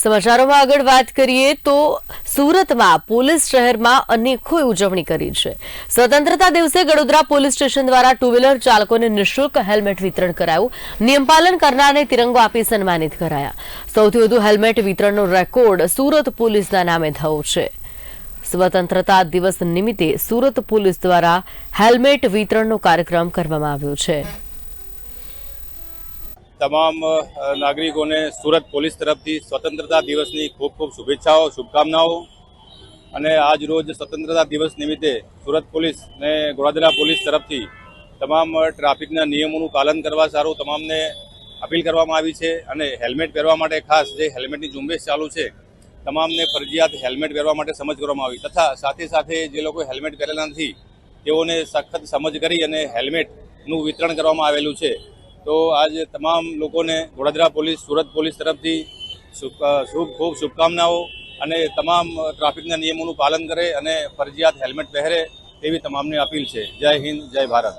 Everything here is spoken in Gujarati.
સમાચારોમાં આગળ વાત કરીએ તો સુરતમાં પોલીસ શહેરમાં અનેકોએ ઉજવણી કરી છે. સ્વતંત્રતા દિવસે વડોદરા પોલીસ સ્ટેશન દ્વારા ટુ વ્હીલર ચાલકોને નિઃશુલ્ક હેલ્મેટ વિતરણ કરાયું. નિયમપાલન કરનારને તિરંગો આપી સન્માનિત કરાયા. સૌથી વધુ હેલ્મેટ વિતરણનો રેકોર્ડ સુરત પોલીસના નામે થયો છે. સ્વતંત્રતા દિવસ નિમિત્તે સુરત પોલીસ દ્વારા હેલ્મેટ વિતરણનો કાર્યક્રમ કરવામાં આવ્યો છે. તમામ નાગરિકોને સુરત પોલીસ તરફથી સ્વતંત્રતા દિવસની ખૂબ ખૂબ શુભેચ્છાઓ, શુભકામનાઓ. અને આજ રોજ સ્વતંત્રતા દિવસ નિમિત્તે સુરત પોલીસ અને ગોળાદરા પોલીસ તરફથી તમામ ટ્રાફિકના નિયમોનું પાલન કરવા સારું તમામને અપીલ કરવામાં આવી છે. અને હેલ્મેટ પહેરવા માટે ખાસ જે હેલ્મેટની ઝુંબેશ ચાલુ છે, તમામને ફરજિયાત હેલ્મેટ પહેરવા માટે સમજ કરવામાં આવી. તથા સાથે સાથે જે લોકો હેલ્મેટ પહેરેલા નથી, તેઓને સખત સમજ કરી અને હેલ્મેટનું વિતરણ કરવામાં આવેલું છે. તો આજે તમામ લોકોને વડોદરા પોલીસ સુરત પોલીસ તરફથી અ, ખૂબ શુભકામનાઓ અને તમામ ટ્રાફિકના નિયમોનું પાલન કરે અને ફરજિયાત હેલ્મેટ પહેરે એવી તમામને અપીલ છે. જય હિન્દ જય ભારત.